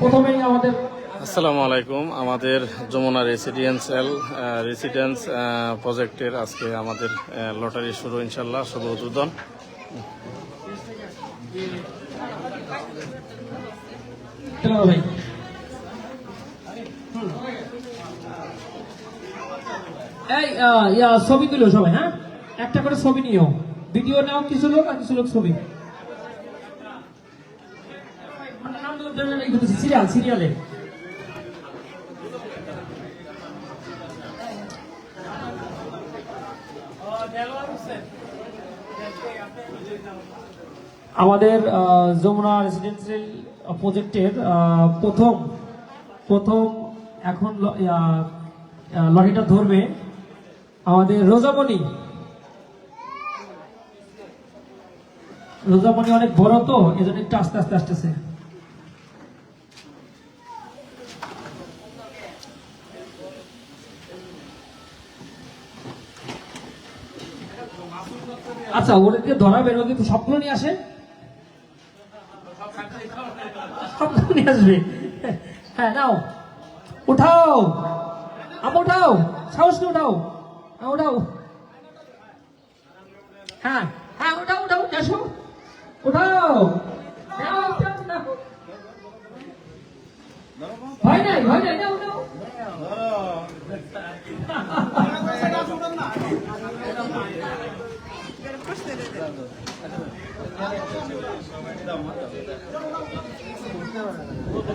প্রথমেই আমাদের আসসালামু আলাইকুম। আমাদের যমুনা রেসিডেন্সিয়াল রেসিডেন্স প্রজেক্টের আজকে আমাদের লটারি শুরু ইনশাল্লাহ শুভ উদ্বোধন। ছবি তুলো সবাই হ্যাঁ? একটা করে ছবি নিও। ভিডিও নাও কিছু লোক আর কিছু লোক ছবি। আমাদের যমুনা রেসিডেন্সিয়াল প্রজেক্টের প্রথম প্রথম এখন লরিটা ধরবে আমাদের রোজামণি। রোজামণি অনেক বড় তো, এজন্য একটু আস্তে আস্তে আসতেছে। আচ্ছা ওদেরকে ধরাবেন ওদের সবগুলো নিয়ে আসে? সবগুলো নিয়ে আসবে? হ্যাঁ নাও। উঠাও। আপ উঠাও। সাহস করে উঠাও। উঠাও। হ্যাঁ হ্যাঁ উঠাও উঠাও। এসো। উঠাও। ভয় নাই ভয় নাই। নাও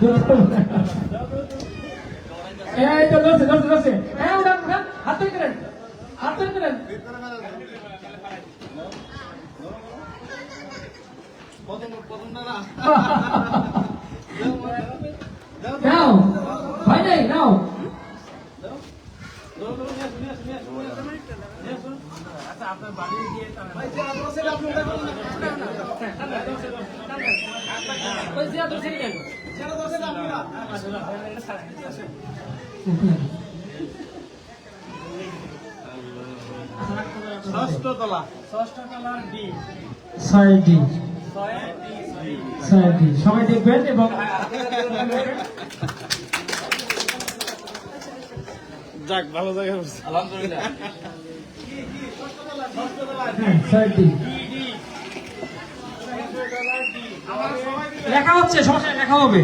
ありい。ছয় ডি ছয় ডি সবাই দেখবেন এবং যাক ভালো জায়গা হ্যাঁ, লেখা হচ্ছে সমস্যা লেখা হবে।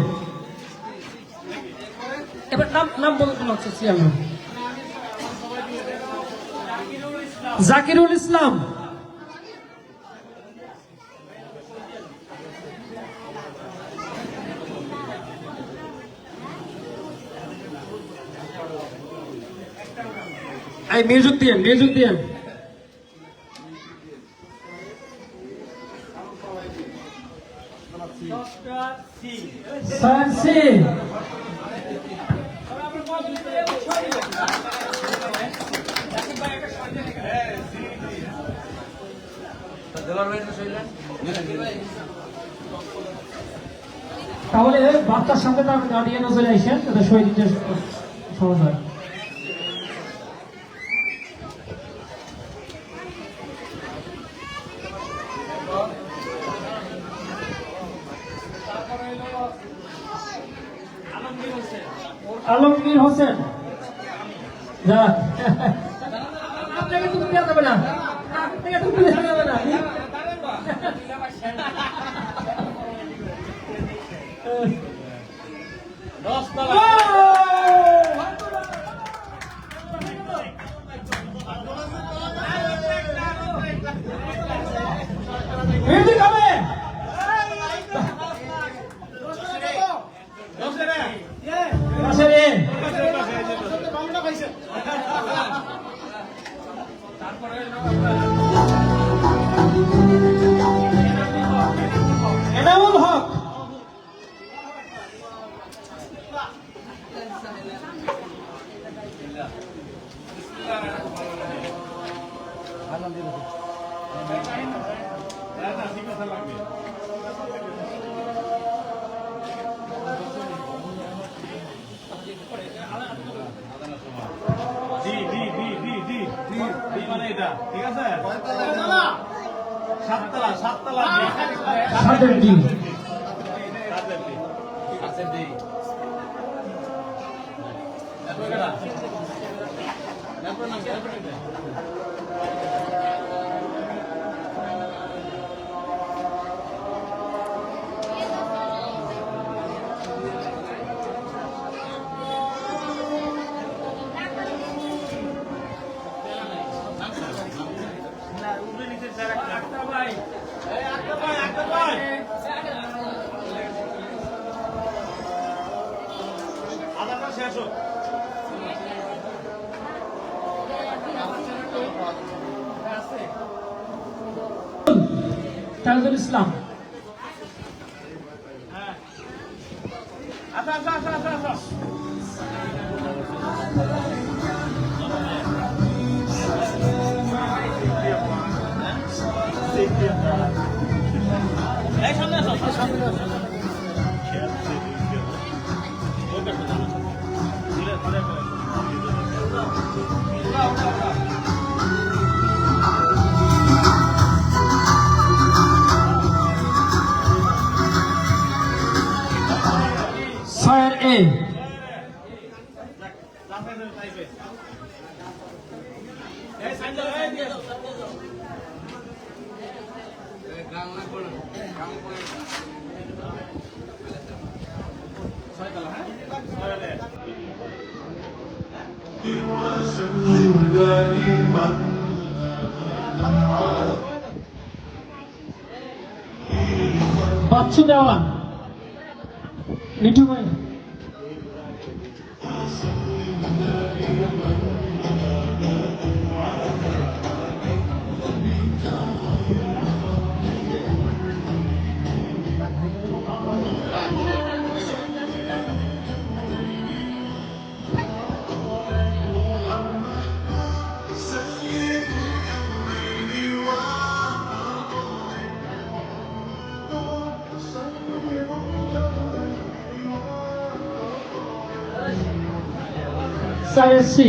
এবার নাম নাম বলতে হচ্ছে সিয়াল নাম। জাকিরুল ইসলাম। এই মিউজিক দিয়ে মিউজিক দিয়ে সায়েন্সি তাহলে বাচ্চার সাথে তার গার্ডিয়ানও চলে আসেন দিতে সহজ হয় আলমগীর হোসেন যাক মানে এটা ঠিক আছে? সাততলা সাততলা। সাতের ডিম সাতের তাজুল ইসলাম। ছয়ের এ বাচ্চু দেওয়ান। মিঠু ভাই। ছয়ের সি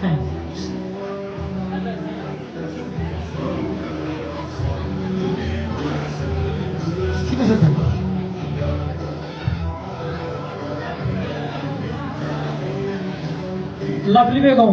হ্যাঁ ঠিক আছে থাক। লাভলি বেগম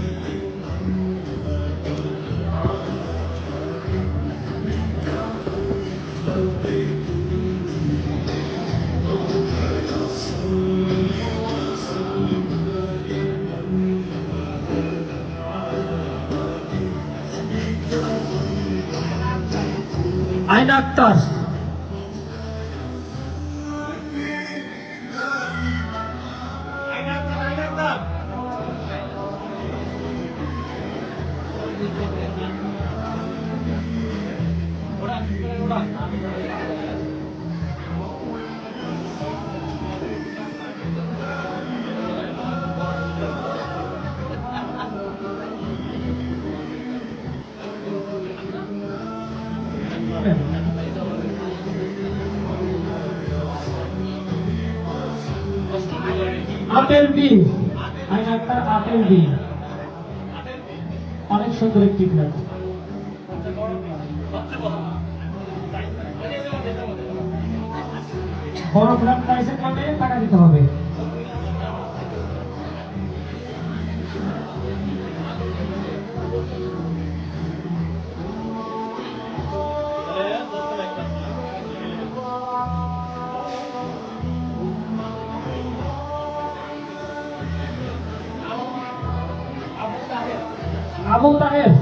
আইনা আক্তার আপেল বি আইনা আক্তার আপেল বি অনেক সুন্দর একটি ফ্ল্যাট বড় ফ্ল্যাট প্রাইসের a mão está reta.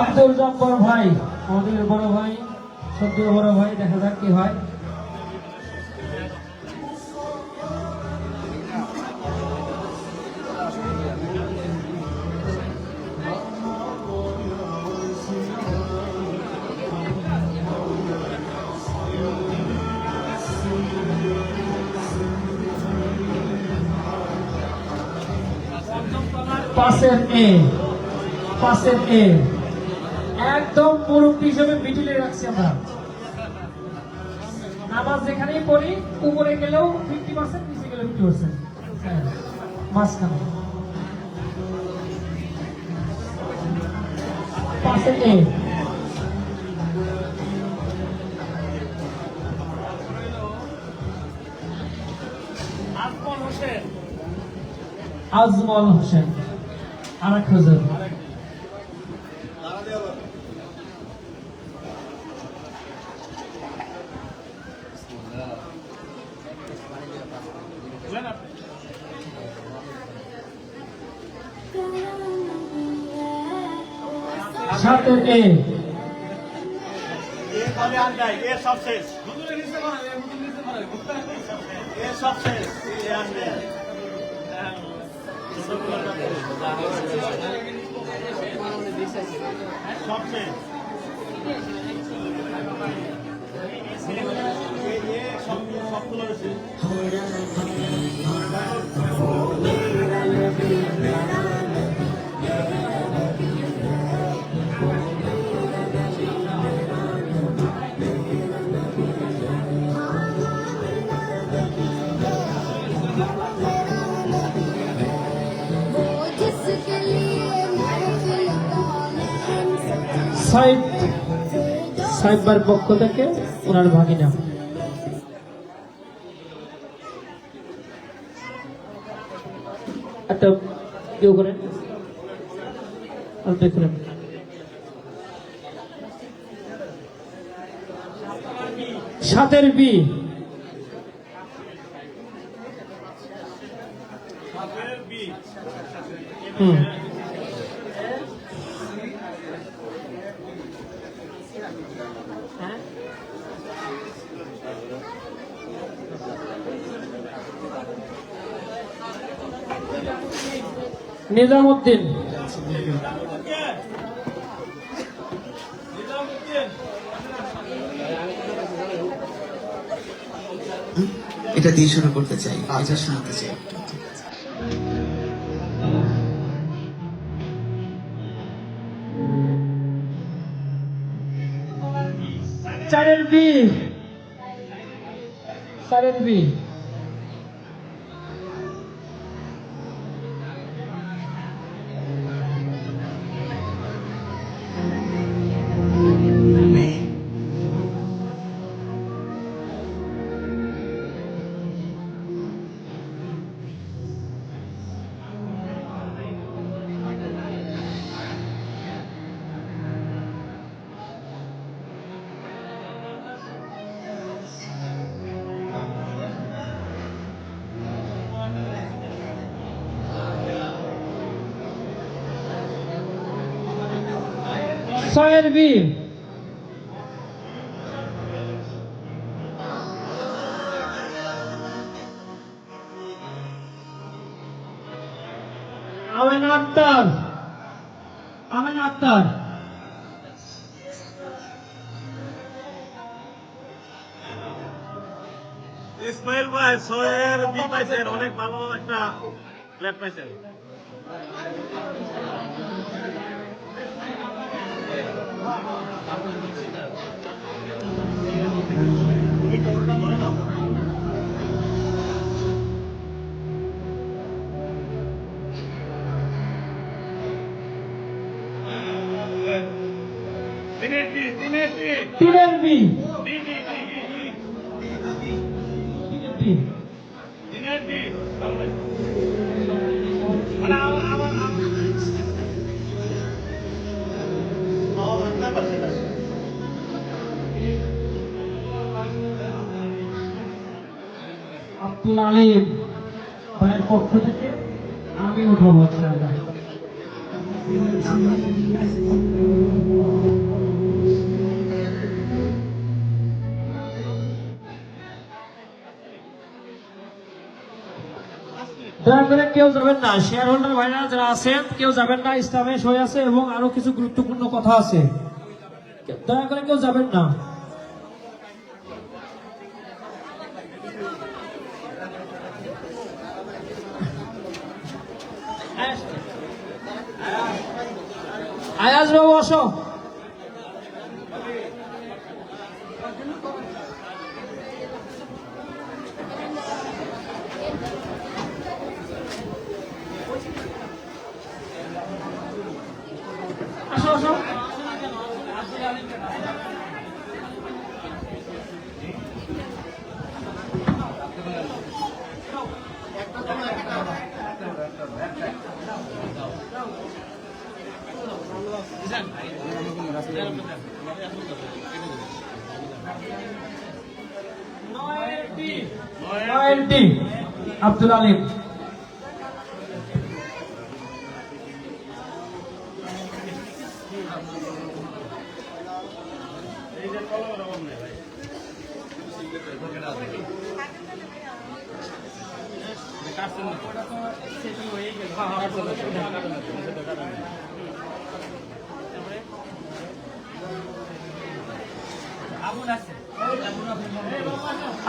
Abdul জব্বর ভাই, আমাদের বড় ভাই সদ্য বড় ভাই, দেখা যাক কি হয়। পাশের এ পাশের এ। মুরব্বী হিসেবে মিডিলে রাখছি আমরা। নামাজ যেখানেই পড়ি উপরে গেলেও ফিফটি পার্সেন্ট নিচে গেলেও ফিফটি পার্সেন্ট মাঝখানে। পাশের এ আজমল হোসেন। আরেক হুজুর। সবগুলো শেষ সাইবার পক্ষ থেকে ওনার ভাগিনা। একটা কেউ করেন? দেখলেন সাতের বি। হুম। নিজামুদ্দিন। এটা দিয়ে শুরু করতে চাই এটা শোনাতে চাই। চারের বি। চারের বি। ছয়ের বি আমেন আক্তার। আমেন আক্তার। ইসমাইল ভাই, ছয়ের বি পাইছেন, অনেক ভালো একটা প্লেট পাইছেন। তিনের বি আব্দুল আলিম ভাইয়ের পক্ষ থেকে আমি উঠাবো দয়া করে কেউ যাবেন না শেয়ার হোল্ডার ভাইরা যারা আছেন, কেউ যাবেন না স্টাফেশ হয়ে আছে এবং আরও কিছু গুরুত্বপূর্ণ কথা আছে। দয়া করে কেউ যাবেন না। আয়াজ বাবু আসো আসো নয়েলটি আব্দুল আলিম।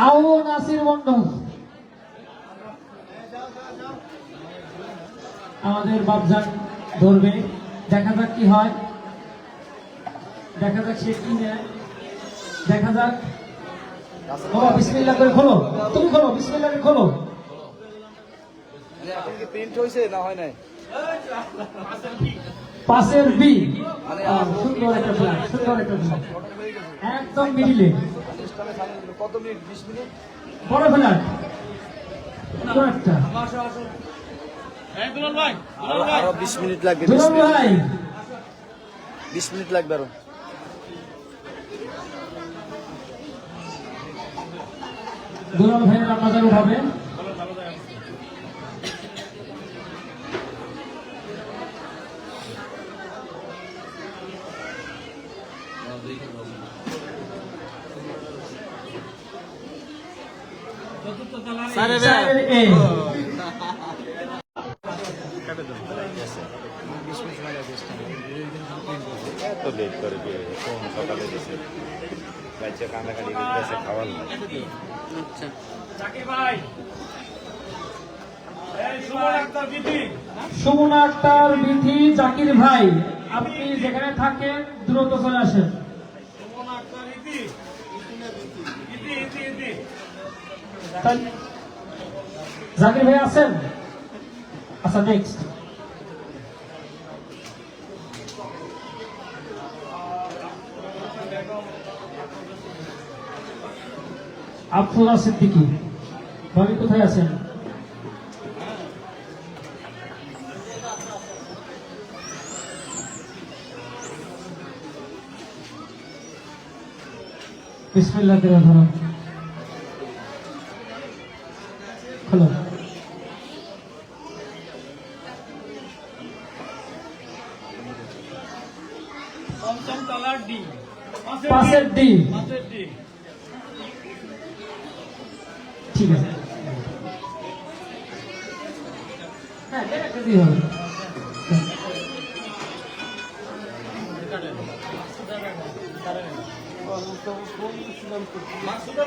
আবু নাসির মন্ডল আমাদের বাবজান ধরবে। দেখা যাক কি হয়। দেখা যাক সে কি নেয়। দেখা যাক। বাবা বিসমিল্লাহ করে খোলো। তুমি খোলো বিসমিল্লাহ করে খোলো। প্রিন্ট হয়েছে না হয় নাই? পাশের বি সুন্দর একটা সুন্দর একদম মিডিলে। কত মিনিট? বিশ মিনিট? বড় একটা। আরও আরও বিশ মিনিট লাগবে দুলাল ভাই। বিশ মিনিট লাগবে আরও। দুলাল ভাইয়ের রান্নাদার উঠাবে। স্যারের এ তো লেট করে ফোন সকালে দিছে বাচ্চা কান্নাকাটি করতেছে খাওয়ার না। সুমন আক্তার বিধি। জাকির ভাই আপনি যেখানে থাকেন দ্রুত চলে আসেন। তাই- জাকির ভাই আছেন? আচ্ছা নেক্সট আফরোজা সিদ্দিকী ভাবি কোথায় আছেন? বিসমিল্লাহ করে ঠিক আছে। হ্যাঁ হবে।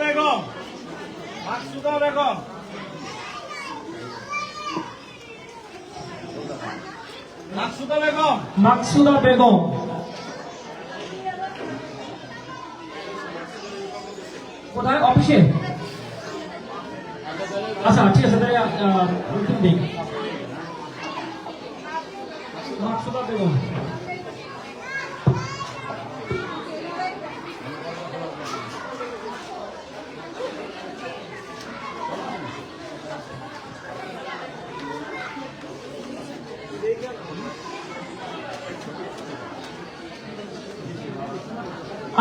বেগম বেগম। মাকসুদা বেগম। মাকসুদা বেগম। কোথায়? অফিসে? আচ্ছা ঠিক আছে দিই। মাকসুদা বেগম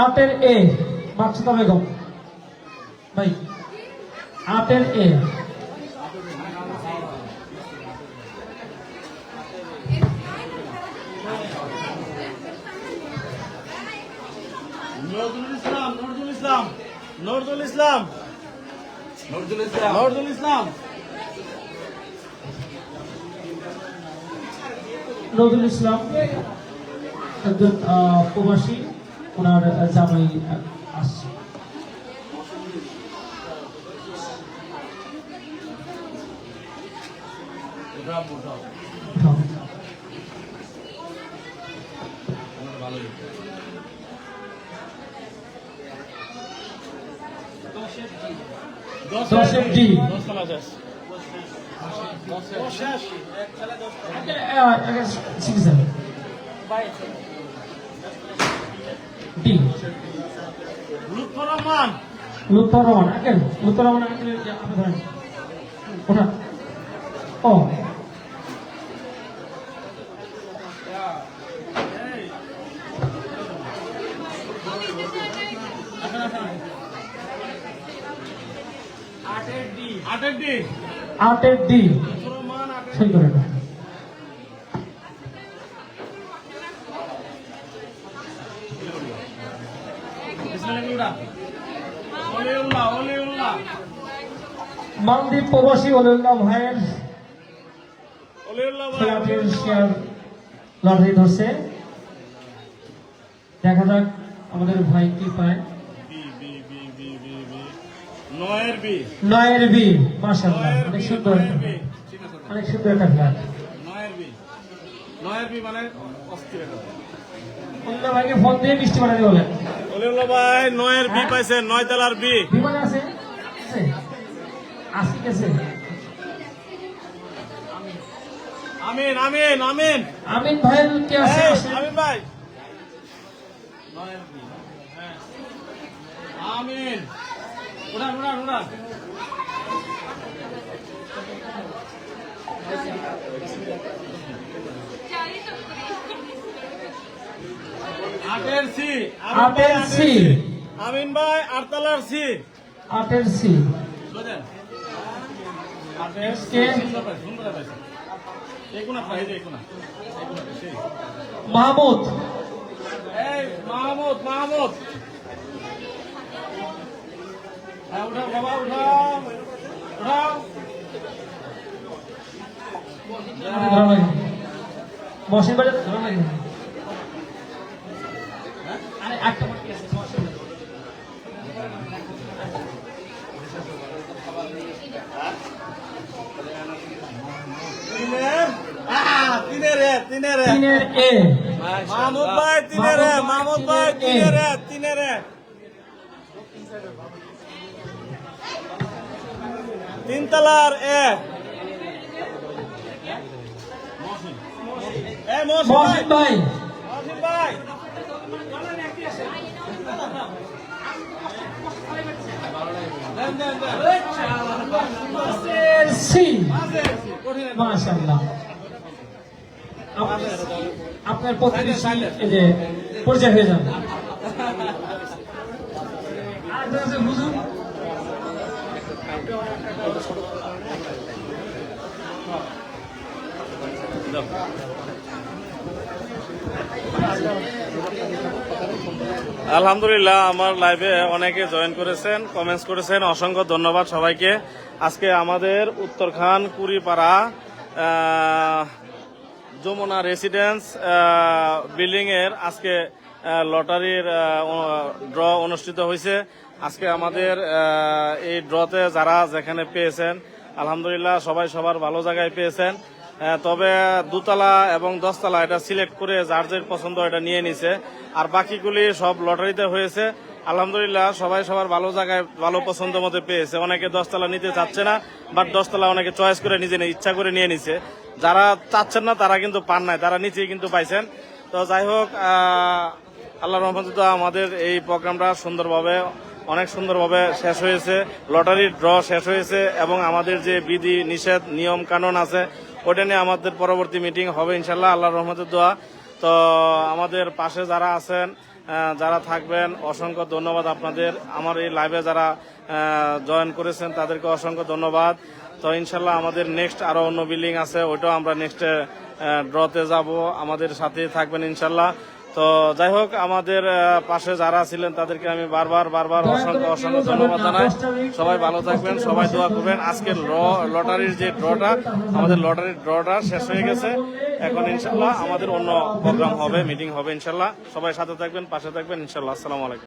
আটের এ মাকসুদা বেগম ভাই আটের এ নজরুল ইসলাম নজরুল ইসলাম নজরুল ইসলাম নজরুল ইসলাম একজন প্রবাসী ওনার জামাই আসছে। উঠাও। দশের D D Lutfor Rahman Lutfor Rahman uncle Lutfor Rahman uncle আপনি ধরেন ওঠা ও আটের ডি আটের ডি। সই করে না মালদ্বীপ প্রবাসী অলিউল্লাহ ভাইয়ের খেলাটির শেয়ার লটারি ধরছে। দেখা যাক আমাদের ভাই কি পায়। নয়ের বি। নয়ের বি মাশাআল্লাহ অনেক সুন্দর। অনেক সুন্দর একটা ফ্ল্যাট মানে ভাইকে ফোন দিয়ে মিষ্টি বানাতে বলেন। ভাই নয়ের বি পাইছে নয় তলার বি বিমান আছে? আছে। আসি গেছে আমিন আমিন আমিন। আমিন ভাইয়ের কে আছে? আমিন ভাই। হ্যাঁ। আমিন। উড়ান উড়ান উড়ান। আটের সি আটের সি। আমিন ভাই আটতলার সি। আটের সি। বুঝলেন? আটের সুন্দর মাহমুদ। এই মাহমুদ মাহমুদ। হ্যাঁ উঠাও বাবা উঠাও। উঠাও। মশিন বাজার ধরা লাগে আরে একটা বাকি আছে মাহমুদ ভাই তিনের এ ভাই এ এ মহসিন ভাই মহসিন ভাই মহসিন ভাই দেন, দেন, দেন। সি কঠিন একটা। মাশাআল্লাহ। আপনি- আপনার যে পরিচয় হয়ে আছে হুজুর আলহামদুলিল্লাহ, আমার লাইভে অনেকে জয়েন করেছেন কমেন্টস করেছেন, অসংখ্য ধন্যবাদ সবাইকে। আজকে আমাদের উত্তরখান, কুড়িপাড়া যমুনা রেসিডেন্স বিল্ডিং এর আজকে লটারির ড্র অনুষ্ঠিত হয়েছে। আজকে আমাদের এই ড্রতে যারা যেখানে পেয়েছেন, আলহামদুলিল্লাহ সবাই সবার ভালো জায়গায় পেয়েছেন। তবে দুতলা এবং দশতলা এটা সিলেক্ট করে যার যার পছন্দ এটা নিয়ে নিছে। আর বাকিগুলি সব লটারিতে হয়েছে। আলহামদুলিল্লাহ, সবাই সবার ভালো জায়গায় ভালো পছন্দ মতো পেয়েছে। অনেকে দশতলা নিতে চাচ্ছে না বাট দশতলা অনেকে চয়েস করে নিজে ইচ্ছা করে নিয়ে নিছে। যারা চাচ্ছেন না, তারা কিন্তু পান নাই, তারা নিচেই কিন্তু পাইছেন। তো যাই হোক আল্লাহ রহমত আমাদের এই প্রোগ্রামটা সুন্দরভাবে, অনেক সুন্দরভাবে শেষ হয়েছে। লটারির ড্র শেষ হয়েছে এবং আমাদের যে বিধি, নিষেধ, নিয়ম, কানুন আছে ওটা নিয়ে আমাদের পরবর্তী মিটিং হবে ইনশাল্লাহ আল্লাহ রহমতের দোয়া। তো আমাদের পাশে যারা আছেন যারা থাকবেন, অসংখ্য ধন্যবাদ আপনাদের। আমার এই লাইভে যারা জয়েন করেছেন, তাদেরকে অসংখ্য ধন্যবাদ। তো ইনশাল্লাহ আমাদের নেক্সট আরও অন্য বিল্ডিং আছে, ওইটাও আমরা নেক্সটে ড্রতে যাব। আমাদের সাথে থাকবেন ইনশাল্লাহ তো, যাই হোক আমাদের পাশে যারা ছিলেন তাদেরকে আমি বারবার বারবার অসংখ্য অসংখ্য ধন্যবাদ জানাই। সবাই ভালো থাকবেন সবাই দোয়া করবেন। আজকের লটারির যে ড্রটা আমাদের লটারির ড্রটা শেষ হয়ে গেছে। এখন ইনশাল্লাহ আমাদের অন্য প্রোগ্রাম হবে মিটিং হবে ইনশাল্লাহ সবাই সাথে থাকবেন পাশে থাকবেন ইনশাল্লাহ আসসালামু আলাইকুম।